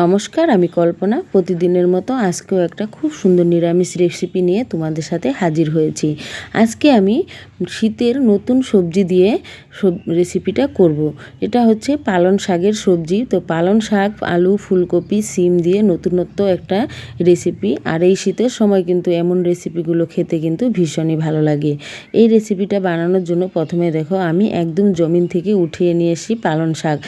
নমস্কার, আমি কল্পনা। প্রতিদিনের মতো আজকেও একটা খুব সুন্দর নিরামিষ রেসিপি নিয়ে তোমাদের সাথে হাজির হয়েছি। আজকে আমি শীতের নতুন সবজি দিয়ে সব রেসিপিটা করব। এটা হচ্ছে পালন শাকের সবজি। তো পালন শাক, আলু, ফুলকপি, সিম দিয়ে নতুনত্ব একটা রেসিপি আর এই শীতের সময় কিন্তু এমন রেসিপিগুলো খেতে কিন্তু ভীষণই ভালো লাগে। এই রেসিপিটা বানানোর জন্য প্রথমে দেখো, আমি একদম জমিন থেকে উঠিয়ে নিয়ে এসি পালন শাক।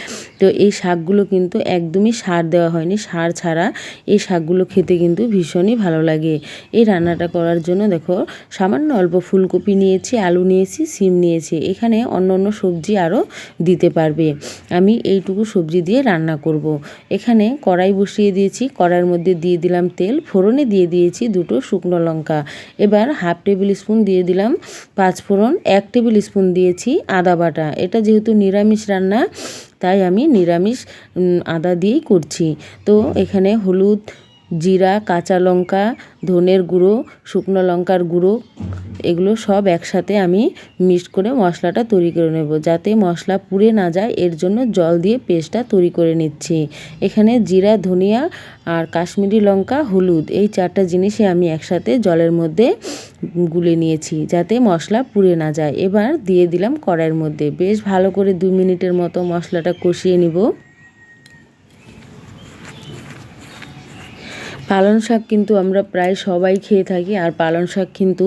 তো এই শাকগুলো কিন্তু একদমই সার দেওয়া হয়নি, সার ছাড়া এই শাকগুলো খেতে কিন্তু ভীষণই ভালো লাগে। এই রান্নাটা করার জন্য দেখো, সামান্য অল্প ফুলকপি নিয়েছি, আলু নিয়েছি, সিম নিয়েছি, এখানে অন্য অন্য সবজি আরও দিতে পারবে। আমি এইটুকু সবজি দিয়ে রান্না করব। এখানে কড়াই বসিয়ে দিয়েছি, কড়াইয়ের মধ্যে দিয়ে দিলাম তেল, ফোড়নে দিয়ে দিয়েছি দুটো শুকনো লঙ্কা। এবার হাফ টেবিল স্পুন দিয়ে দিলাম পাঁচ ফোড়ন, এক টেবিল স্পুন দিয়েছি আদা বাটা। এটা যেহেতু নিরামিষ রান্না তাই আমি নিরামিষ আদা দিয়েই করছি। তো এখানে হলুদ জিরা, কাঁচা লঙ্কা, ধনের গুঁড়ো, শুকনো লঙ্কার গুঁড়ো, এগুলো সব একসাথে আমি মিক্সড করে মশলাটা তৈরি করে নেব। যাতে মশলা পুড়ে না যায়, এর জন্য জল দিয়ে পেস্টটা তৈরি করে নিচ্ছি। এখানে জিরা, ধনিয়া আর কাশ্মীরি লঙ্কা, হলুদ এই চারটা জিনিসই আমি একসাথে জলের মধ্যে গুলে নিয়েছি যাতে মশলা পুড়ে না যায়। এবার দিয়ে দিলাম কড়াইয়ের মধ্যে। বেশ ভালো করে দু মিনিটের মতো মশলাটা কষিয়ে নিব। পালং শাক কিন্তু আমরা প্রায় সবাই খেয়ে থাকি, আর পালং শাক কিন্তু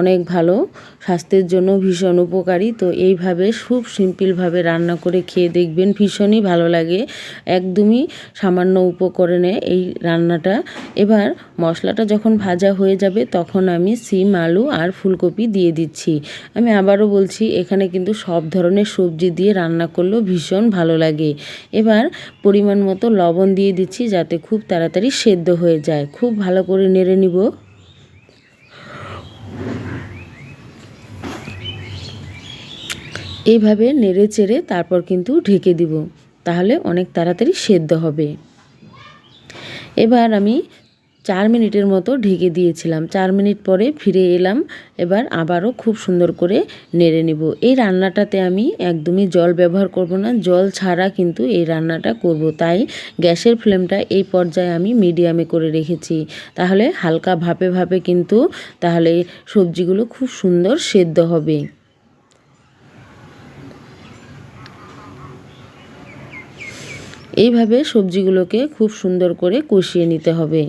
অনেক ভালো। স্বাস্থ্যের জন্য ভীষণ উপকারী। তো এইভাবে খুব সিম্পলভাবে রান্না করে খেয়ে দেখবেন, ভীষণই ভালো লাগে। একদমই সামান্য উপকরণে এই রান্নাটা। এবার মশলাটা যখন ভাজা হয়ে যাবে, তখন আমি সিম, আলু আর ফুলকপি দিয়ে দিচ্ছি। আমি আবারও বলছি, এখানে কিন্তু সব ধরনের সবজি দিয়ে রান্না করলেও ভীষণ ভালো লাগে। এবার পরিমাণ মতো লবণ দিয়ে দিচ্ছি, যাতে খুব তাড়াতাড়ি সেদ্ধ হয়ে যায়। খুব ভালো করে নেড়ে নিব। এইভাবে নেড়ে চেড়ে তারপর কিন্তু ঢেকে দিব। তাহলে অনেক তাড়াতাড়ি সেদ্ধ হবে। এবার আমি চার মিনিটের মতো ঢেকে দিয়েছিলাম। চার মিনিট পরে ফিরে এলাম, এবার আবারও খুব সুন্দর করে নেড়ে নিব। এই রান্নাটাতে আমি একদমই জল ব্যবহার করব না, জল ছাড়া কিন্তু এই রান্নাটা করব। তাই গ্যাসের ফ্লেমটা এই পর্যায়ে আমি মিডিয়ামে করে রেখেছি। তাহলে হালকা ভাপে ভাপে কিন্তু তাহলে সবজিগুলো খুব সুন্দর সেদ্ধ হবে। এইভাবে সবজিগুলোকে খুব সুন্দর করে কষিয়ে নিতে হবে।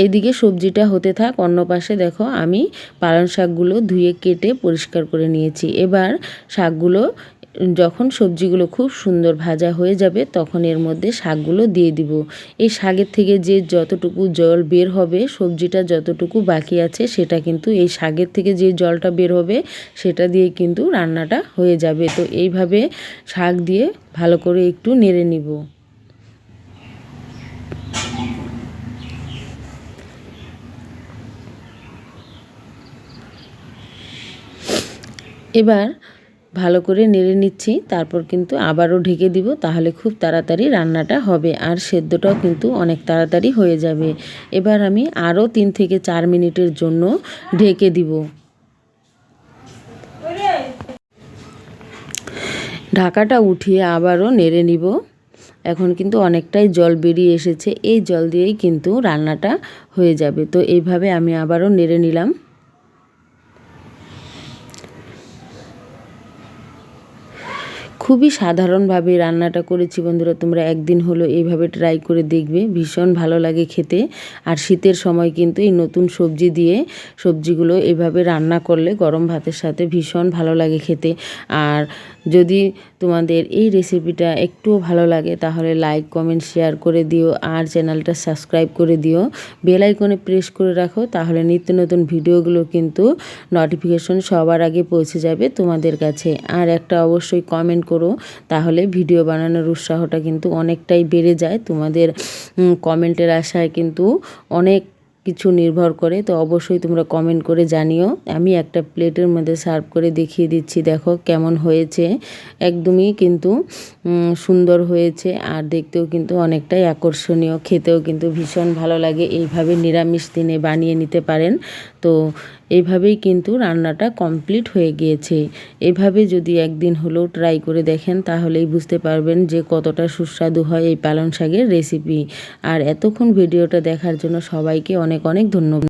এইদিকে সবজিটা হতে থাক, অন্য পাশে দেখো আমি পালং শাকগুলো ধুয়ে কেটে পরিষ্কার করে নিয়েছি। এবার শাকগুলো যখন সবজিগুলো খুব সুন্দর ভাজা হয়ে যাবে তখন এর মধ্যে শাকগুলো দিয়ে দিব। এই শাকের থেকে যে যতটুকু জল বের হবে, সবজিটা যতটুকু বাকি আছে সেটা কিন্তু এই শাকের থেকে যে জলটা বের হবে সেটা দিয়ে কিন্তু রান্নাটা হয়ে যাবে। তো এইভাবে শাক দিয়ে ভালো করে একটু নেড়ে নিব। এবার ভালো করে নেড়ে নিচ্ছি, তারপর কিন্তু আবারও ঢেকে দিব, তাহলে খুব তাড়াতাড়ি রান্নাটা হবে আর সেদ্ধটাও কিন্তু অনেক তাড়াতাড়ি হয়ে যাবে। এবার আমি আরও তিন থেকে চার মিনিটের জন্য ঢেকে দিব। ঢাকাটা উঠিয়ে আবারও নেড়ে নিব। এখন কিন্তু অনেকটাই জল বেরিয়ে এসেছে, এই জল দিয়েই কিন্তু রান্নাটা হয়ে যাবে। তো এইভাবে আমি আবারও নেড়ে নিলাম। খুবই সাধারণভাবে রান্নাটা করেছি বন্ধুরা, তোমরা একদিন হলো এইভাবে ট্রাই করে দেখবে, ভীষণ ভালো লাগে খেতে। আর শীতের সময় কিন্তু এই নতুন সবজি দিয়ে সবজিগুলো এভাবে রান্না করলে গরম ভাতের সাথে ভীষণ ভালো লাগে খেতে। আর যদি তোমাদের এই রেসিপিটা একটুও ভালো লাগে, তাহলে লাইক কমেন্ট শেয়ার করে দিও আর চ্যানেলটা সাবস্ক্রাইব করে দিও। বেল আইকনে প্রেস করে রাখো, তাহলে নিত্য নতুন ভিডিওগুলো কিন্তু নোটিফিকেশন সবার আগে পৌঁছে যাবে তোমাদের কাছে। আর একটা অবশ্যই কমেন্ট করো, তাহলে ভিডিও বানানোর উৎসাহটা কিন্তু অনেকটাই বেড়ে যায়। তোমাদের কমেন্টের আশায় কিন্তু অনেক কিছু নির্ভর করে। তো অবশ্যই তোমরা কমেন্ট করে জানিও। আমি একটা প্লেটের মধ্যে সার্ভ করে দেখিয়ে দিচ্ছি, দেখো কেমন হয়েছে। একদমই কিন্তু সুন্দর হয়েছে আর দেখতেও কিন্তু অনেকটাই আকর্ষণীয়। খেতেও কিন্তু ভীষণ ভালো লাগে। এইভাবে নিরামিষ দিনে বানিয়ে নিতে পারেন। তো এইভাবেই কিন্তু রান্নাটা কমপ্লিট হয়ে গিয়েছে। এভাবে যদি একদিন হলেও ট্রাই করে দেখেন, তাহলেই বুঝতে পারবেন যে কতটা সুস্বাদু হয় এই পালং শাকের রেসিপি আর এতক্ষণ ভিডিওটা দেখার জন্য সবাইকে অনেক অনেক ধন্যবাদ।